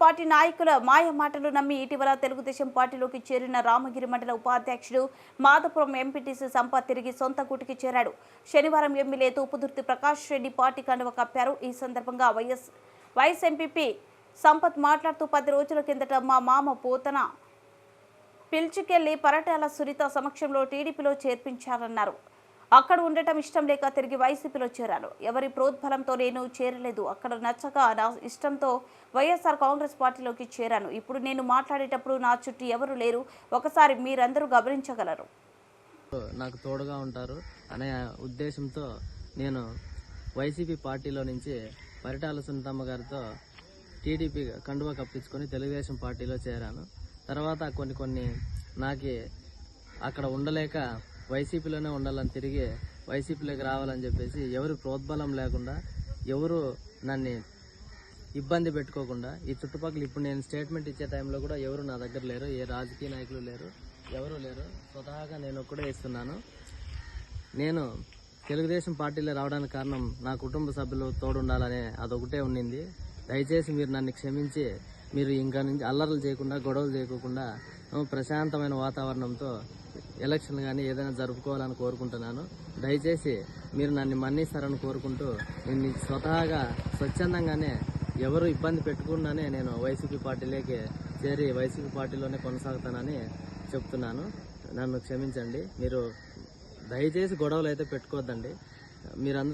Party నాయకుల మాయ మాటలు నమ్మి ఇటీవల తెలుగుదేశం పార్టీలోకి చేరిన రామగిరి మండల ఉపాధ్యక్షుడు మాధపురం ఎంపీటీసీ సంపత్ తిరిగి సొంత గుటికి చేరాడు. శనివారం ఎమ్మెల్యే తూపుదుర్తి ప్రకాష్ రెడ్డి పార్టీ కండువ కప్పారు. ఈ సందర్భంగా వైఎస్ వైఎస్ ఎంపీపీ సంపత్ మాట్లాడుతూ పది రోజుల కిందట మా మామ పోతన పిలుచుకెళ్ళి పరటాల సురిత సమక్షంలో టీడీపీలో చేర్పించారన్నారు. అక్కడ ఉండటం ఇష్టం లేక తిరిగి వైసీపీలో చేరాను. ఎవరి ప్రోద్బలంతో నేను చేరలేదు. అక్కడ నచ్చక నా ఇష్టంతో వైఎస్ఆర్ కాంగ్రెస్ పార్టీలోకి చేరాను. ఇప్పుడు నేను మాట్లాడేటప్పుడు నా చుట్టూ ఎవరు లేరు. ఒకసారి మీరందరూ గమనించగలరు. నాకు తోడుగా ఉంటారు అనే ఉద్దేశంతో నేను వైసీపీ పార్టీలో నుంచి పరిటాల సునీతమ్మ గారితో టీడీపీ కండువా కప్పించుకొని తెలుగుదేశం పార్టీలో చేరాను. తర్వాత కొన్ని కొన్ని నాకు అక్కడ ఉండలేక వైసీపీలోనే ఉండాలని తిరిగి వైసీపీలోకి రావాలని చెప్పేసి ఎవరు ప్రోద్బలం లేకుండా ఎవరు నన్ను ఇబ్బంది పెట్టుకోకుండా ఈ చుట్టుపక్కల ఇప్పుడు నేను స్టేట్మెంట్ ఇచ్చే టైంలో కూడా ఎవరు నా దగ్గర లేరు ఏ రాజకీయ నాయకులు లేరు ఎవరు లేరు. స్వతహాగా నేను ఒక్కడే ఇస్తున్నాను. నేను తెలుగుదేశం పార్టీలో రావడానికి కారణం నా కుటుంబ సభ్యులు తోడుండాలనే అదొకటే ఉండింది దయచేసి మీరు నన్ను క్షమించి మీరు ఇంకా నుంచి అల్లర్లు చేయకుండా గొడవలు చేయకుండా ప్రశాంతమైన వాతావరణంతో ఎలక్షన్ కానీ ఏదైనా జరుపుకోవాలని కోరుకుంటున్నాను. దయచేసి మీరు నన్ను మన్నిస్తారని కోరుకుంటూ నేను స్వతహాగా స్వచ్ఛందంగానే ఎవరు ఇబ్బంది పెట్టుకున్నానే నేను వైసీపీ పార్టీలోకి చేరి వైసీపీ పార్టీలోనే కొనసాగుతానని చెప్తున్నాను. నన్ను క్షమించండి. మీరు దయచేసి గొడవలు అయితే పెట్టుకోవద్దండి. మీరందరూ